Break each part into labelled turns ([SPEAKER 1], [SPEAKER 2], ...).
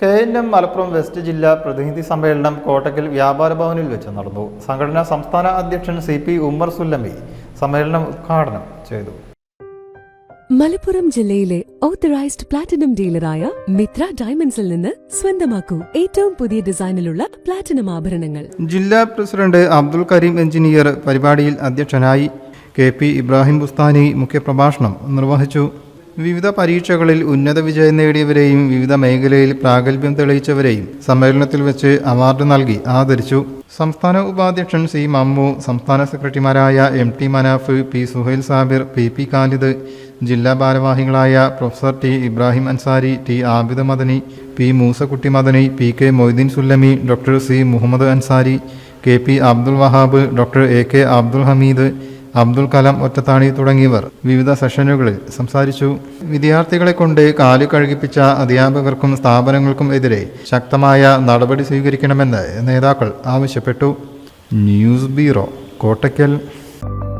[SPEAKER 1] K N M Malappuram west ജില്ലാ പ്രതിനിധി സമ്മേളനം കോട്ടക്കൽ വ്യാപാര ഭവനിൽ വെച്ച് നടന്നു. സംഘടനാ സംസ്ഥാന അധ്യക്ഷൻ സി പി ഉമ്മർ സുല്ലമി സമ്മേളനം ഉദ്ഘാടനം ചെയ്തു.
[SPEAKER 2] മലപ്പുറം ജില്ലയിലെ ഓത്തറൈസ്ഡ് പ്ലാറ്റിനം ഡീലറായ മിത്ര ഡയമണ്ട്സിൽ നിന്ന് സ്വന്തമാക്കൂ ഏറ്റവും പുതിയ ഡിസൈനിലുള്ള പ്ലാറ്റിനം ആഭരണങ്ങൾ.
[SPEAKER 1] ജില്ലാ പ്രസിഡന്റ് അബ്ദുൽ കരീം എഞ്ചിനീയർ പരിപാടിയിൽ അധ്യക്ഷനായി കെ പി ഇബ്രാഹിം ബുസ്താനി മുഖ്യപ്രഭാഷണം നിർവഹിച്ചു. വിവിധ പരീക്ഷകളിൽ ഉന്നത വിജയം നേടിയവരെയും വിവിധ മേഖലയിൽ പ്രാഗൽഭ്യം തെളിയിച്ചവരെയും സമ്മേളനത്തിൽ വെച്ച് അവാർഡ് നൽകി ആദരിച്ചു. സംസ്ഥാന ഉപാധ്യക്ഷൻ സി മമ്മു സംസ്ഥാന സെക്രട്ടറിമാരായ M T Manaf P Suhail Sabir P P Khalid ജില്ലാ ഭാരവാഹികളായ professor T Ibrahim Ansari T Abid Madani P Moosakutty Madani P K Moideen Sullami doctor C Muhammad Ansari K P Abdul Wahab doctor A K Abdul Hameed Abdul Kalam Ottathani തുടങ്ങിയവർ വിവിധ സെഷനുകളിൽ സംസാരിച്ചു. വിദ്യാർത്ഥികളെ കൊണ്ട് കാലു കഴുകിപ്പിച്ച അധ്യാപകർക്കും സ്ഥാപനങ്ങൾക്കും എതിരെ ശക്തമായ നടപടി സ്വീകരിക്കണമെന്ന് നേതാക്കൾ ആവശ്യപ്പെട്ടു. News bureau Kottakkal.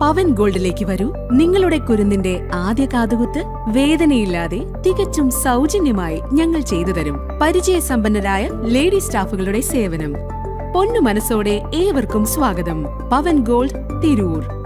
[SPEAKER 2] പവൻ ഗോൾഡിലേക്ക് വരൂ. നിങ്ങളുടെ കുരുന്നിന്റെ ആദ്യ കാതുകുത്ത് വേദനയില്ലാതെ തികച്ചും സൗജന്യമായി ഞങ്ങൾ ചെയ്തു തരും. പരിചയസമ്പന്നരായ ലേഡി സ്റ്റാഫുകളുടെ സേവനം. പൊന്നു മനസ്സോടെ ഏവർക്കും സ്വാഗതം. പവൻ ഗോൾഡ് തിരൂർ.